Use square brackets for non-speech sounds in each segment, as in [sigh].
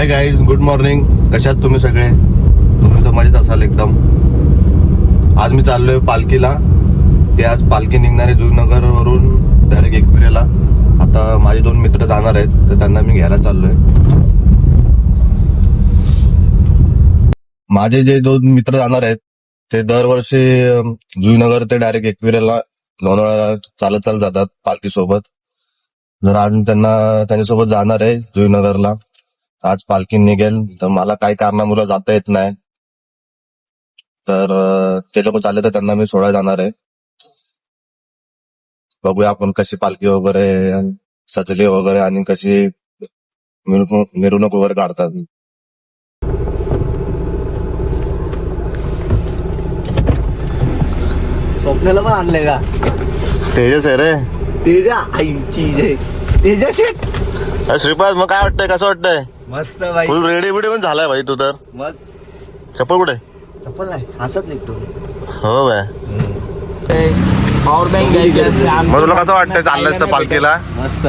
Hi guys good morning कशात तुम्ही सगळे? तुम्ही तर मजेत असाल एकदम. आज मी चाललोय पालखीला. ते आज पालखी निघणारे जुनगर वरून डायरेक्ट एकविरेला. आता माझे दोन मित्र जाणार आहेत तर त्यांना मी घ्यायला चाललोय. माझे जे दोन मित्र जाणार आहेत ते दरवर्षी जुईनगर ते डायरेक्ट एकविरेला लोणावळ्याला चालत चालत जातात पालखी सोबत जर आज मी त्यांना त्यांच्यासोबत जाणार आहे जुईनगरला आज पालखी निघेल तर मला काही कारणामुळे जाता येत नाही. तर ते लोक चालले तर त्यांना मी सोडायला जाणार आहे. बघूया आपण कशी पालखी वगैरे सजली वगैरे आणि कशी मिरवणूक मिरवणूक वगैरे काढतात. स्वप्नाला पण आणलंय का? तेजस आहे रे. तेजा आईची जय. तेजा शेट अरे श्रीपाद मग काय वाटतंय? कसं वाटतंय? मस्त बाई. फुल रेडी बिडी पण झालाय भाई तू तर. मग? चप्पल कुठे? चप्पल नाही हसत निघतो हो बाय. पॉवर बँक घ्यायची मग तुला कसं वाटतंय चाललंयस तर पालखीला? मस्त.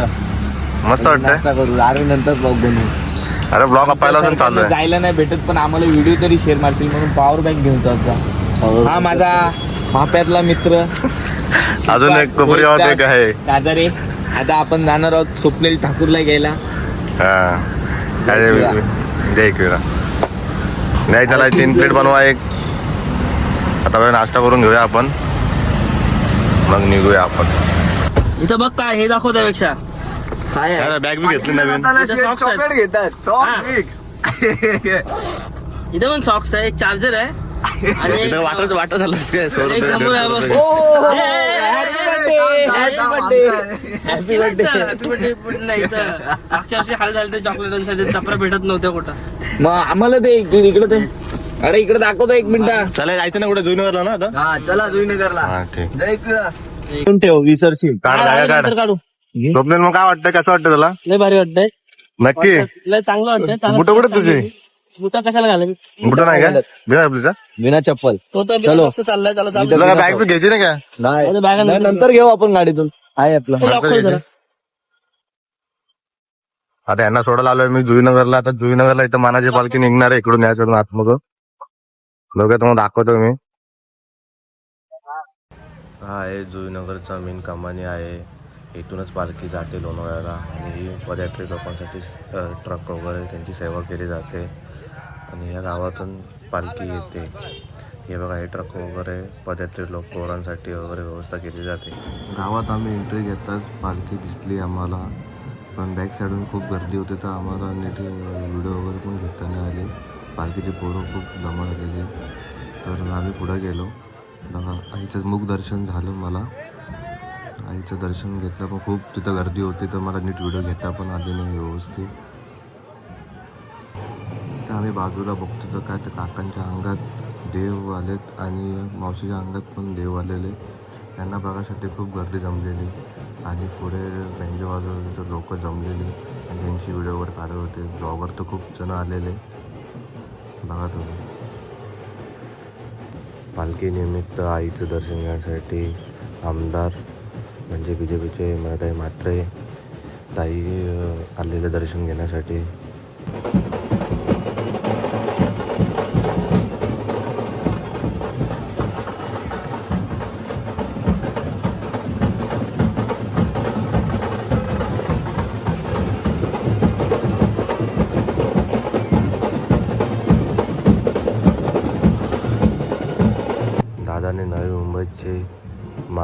मस्त वाटतंय? नाश्ता करू आम्ही नंतर ब्लॉग बनवू. अरे ब्लॉग पहिला असून चालू आहे जायला नाही भेटत पण आम्हाला व्हिडिओ तरी शेअर मारतील म्हणून पॉवर बँक घेऊन जात हा माझा माप्यातला मित्र. [laughs] अजून एक कोपरी एक आहे. दादारे. आता आपण जाणार आहोत स्वप्नील ठाकूरला घ्यायला. हा. काय जय एकविरा नाही चला तीन प्लेट बनवा एक. आता वेळ नाश्ता करून घेऊया आपण. मग निघूया आपण. इथं बघ काय हे दाखव त्यापेक्षा. काय आहे? बॅग बी घेतली नवीन. इथं socks आहेत. चॉकलेट घेतात. हा. सॉफ्ट इथं पण सॉक्स आहे एक चार्जर आहे. आणि एक- वाटत वाटत झालं काय सोड एक जम्बो आहे बस. Oh, happy birthday happy birthday पण नाही तर मागच्या वर्षी हाल झाले चॉकलेटांसाठी टपरा भेटत नव्हत्या कुठं. मग आम्हाला ते इकडे ते अरे इकडे दाखवतो एक मिनिट. चला जायचं ना कुठे? जुनगरला ना आता? हा चला जुईनगरला. हा ठीक. जय किरा ठेव विसरशील. काढ जागा काढ. काढू. स्वप्नील मग काय वाटतंय? कसं वाटतं तुला? लय भारी वाटतंय. नक्की. लय चांगलं वाटतंय. बुटं कुठे तुझे? बुटा कशाला नाही का? बिना चप्पल तो तर बिना box चं चाललाय त्याला चालू तुला काय बॅग घ्यायची नाही का? नाही. आता बॅगा नाही, नंतर नंतर घेऊ आपण गाडीतून. आहे आपलं. लॉक कर जरा. आता यांना सोडायला आलोय मी जुईनगरला. आता जुईनगरला इथं मानाची पालखी निघणार आहे इकडून याच्याकडून आतमग बघा तुम्हाला दाखवतो मी. हा आहे जुईनगरचा मेन कमानी आहे. इथूनच पालखी जाते लोणावळ्याला. आणि ही पदयात्री लोकांसाठी ट्रक वगैरे त्यांची सेवा केली जाते. आणि या गावातून पालखी येते. हे बघा हे ट्रक वगैरे पदयात्री लोक पोरांसाठी वगैरे व्यवस्था केली जाते. गावात आम्ही एंट्री घेताच पालखी दिसली आम्हाला. पण बॅक साईडून खूप गर्दी होती तर आम्हाला नीट व्हिडिओ वगैरे पण घेता नाही आले. पालखीचे पोरं खूप जमा झालेली. तर आम्ही पुढे गेलो. बघा आईचं मुख दर्शन झालं मला. आईचं दर्शन घेतलं पण खूप तिथं गर्दी होती तर मला नीट व्हिडिओ घेता पण आले नाही व्यवस्थित. आम्ही बाजूला बघतो तर काय तर काकांच्या अंगात देव आलेत आणि मावशीच्या अंगात पण देव आलेले. त्यांना बघायसाठी खूप गर्दी जमलेली. आणि पुढे बेंजो वाजवले लोक जमलेली. आणि त्यांची व्हिडिओवर काढत होते. ब्लॉगर तर खूप जण आलेले. बघा तुम्ही. पालखीनिमित्त आईचं दर्शन घेण्यासाठी आमदार म्हणजे बी जे पीचे मराठाई मात्रे ताई आलेले दर्शन घेण्यासाठी.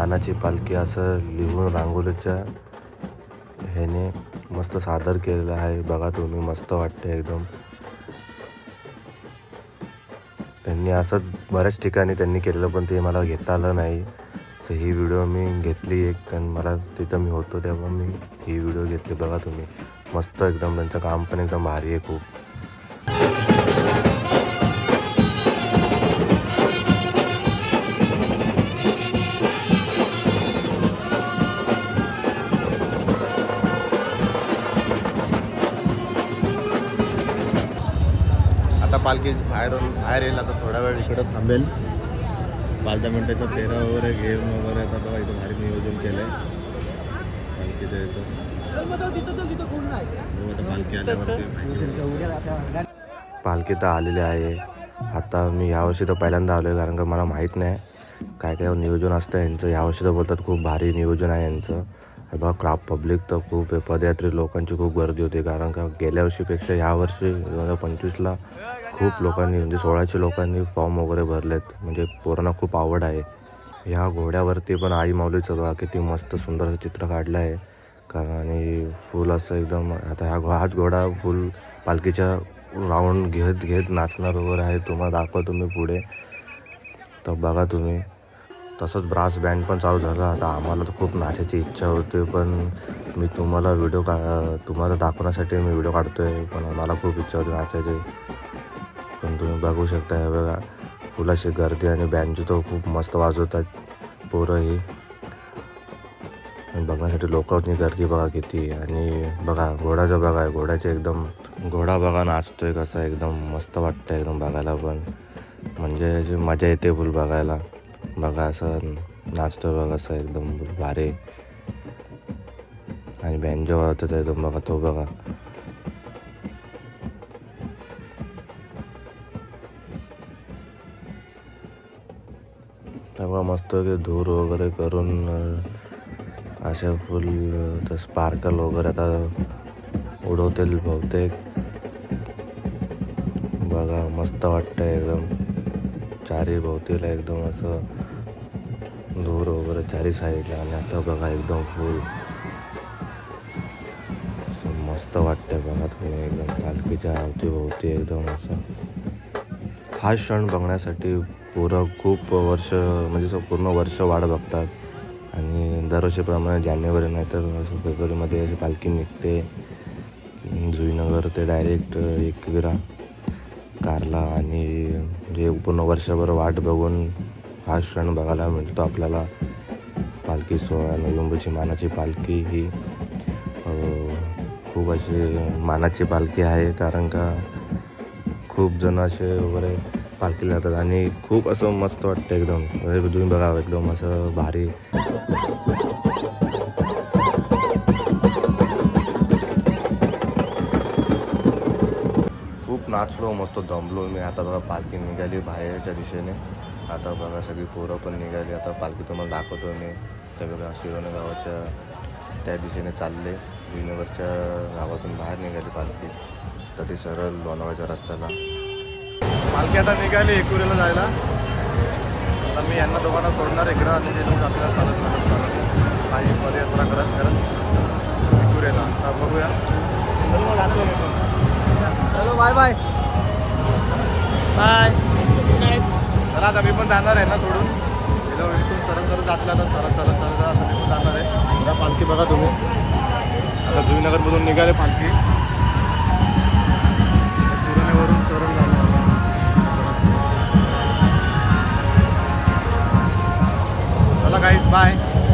मानाची पालखी असं लिहून रांगोळीच्या ह्याने मस्त सादर केलेलं आहे. बघा तुम्ही मस्त वाटते एकदम. त्यांनी असंच बऱ्याच ठिकाणी त्यांनी केलेलं पण ते मला घेता आलं नाही. तर ही व्हिडिओ मी घेतली एक कारण मला तिथं मी होतो तेव्हा मी ही व्हिडिओ घेतली. बघा तुम्ही मस्त एकदम त्यांचं काम पण एकदम भारी आहे खूप. आता पालखी बाहेर बाहेर येईल आता थोडा वेळ इकडं थांबेल. पाच दहा मिनटाचा फेरा वगैरे घेऊन वगैरे आता बघा इथं भारी नियोजन केलं आहे पालखीचं इथं पालखी आल्यावरती पालखी तर आलेली आहे. आता मी यावर्षी तर पहिल्यांदा आलो आहे कारण का मला माहीत नाही काय काय नियोजन असतं. यांचं यावर्षी तर बोलतात खूप भारी नियोजन आहे यांचं. बघा क्राप पब्लिक तर खूप पदयात्री लोकांची खूप गर्दी होती कारण का गेल्या वर्षीपेक्षा यावर्षी दोन हजार पंचवीसला खूप लोकांनी म्हणजे सोळाशे लोकांनी फॉर्म वगैरे भरलेत. म्हणजे पोरांना खूप आवड आहे. ह्या घोड्यावरती पण आई माऊलीचं बघा किती मस्त सुंदर असं चित्र काढलं आहे. कारण आणि फुल असं एकदम आता ह्या घो- हाच घोडा फुल पालखीच्या राऊंड घेत घेत नाचणार वगैरे आहे. तुम्हाला दाखवतो मी पुढे. तर बघा तुम्ही. तसंच ब्रास बँड पण चालू झालं. आता आम्हाला तर खूप नाचायची इच्छा होते पण मी तुम्हाला व्हिडिओ का तुम्हाला दाखवण्यासाठी मी व्हिडिओ काढतो आहे पण मला खूप इच्छा होती नाचायची. पण तुम्ही बघू शकता हे बघा फुलाची गर्दी आणि बँजो तर खूप मस्त वाजवतात पोरं ही. बघण्यासाठी लोकांनी गर्दी बघा किती आणि बघा घोडाचं बघा घोड्याचे एकदम घोडा बघा नाचतोय कसा एकदम मस्त वाटतं एकदम बघायला पण. म्हणजे अशी मजा येते फुल बघायला. बघा असं नाचतोय बघा असं एकदम भारी. आणि बँजो वाजवतो एकदम बघा तो बघा. तेव्हा मस्त की धूर वगैरे करून अशा फुल तर स्पार्कल वगैरे आता उडवतील बहुतेक. बघा मस्त वाटतंय एकदम. चारी भोवतीला एकदम असं. धूर वगैरे चारी साईडला आणि आता बघा एकदम फुल असं मस्त वाटतंय बघा तुम्ही एकदम. पालखीच्या अवतीभोवती एकदम असं. हा क्षण बघण्यासाठी पुरं खूप वर्ष म्हणजे असं पूर्ण वर्ष वाट बघतात. आणि दरवर्षीप्रमाणे जानेवारी नाही तर असं फेब्रुवारीमध्ये अशी पालखी निघते. जुईनगर ते डायरेक्ट एकविरा कारला आणि जे पूर्ण वर्षभर वाट बघून हा क्षण बघायला मिळतो आपल्याला. पालखी सोळा नोव्हेंबरची मानाची पालखी ही खूप अशी मानाची पालखी आहे. कारण का खूप जण असे वगैरे पालखीला जातात. आणि खूप असं मस्त वाटतं एकदम. म्हणजे तुम्ही बघा एकदम असं भारी. खूप नाचलो मस्त दमलो मी. आता बघा पालखी निघाली बाहेरच्या दिशेने. आता बघा सगळी पोरं पण निघाली. आता पालखी तुम्हाला दाखवतो मी. त्या बघा शिरोने गावाच्या त्या दिशेने चालले. जुनगरच्या गावातून बाहेर निघाली पालखी. तर ती सरळ लोणावळ्याच्या रस्त्याला. पालखी आता निघाली एकुरीला जायला. आता मी यांना दोघांना सोडणार इकडं आणि ते लोक आपल्याला चालत चालत चालत. काही पदयात्रा करत करत एकुरेला. आता बघूया. चलो बाय बाय बाय चला आता मी पण जाणार आहे ना सोडून. इथून सरळ सरळ जातला तर चालत चालत चालत आता मी पण जाणार आहे. आता पालखी बघा तुम्ही. आता जुईनगरमधून निघाले पालखी सुरनेवरून सरळ जाणार. Guys, bye.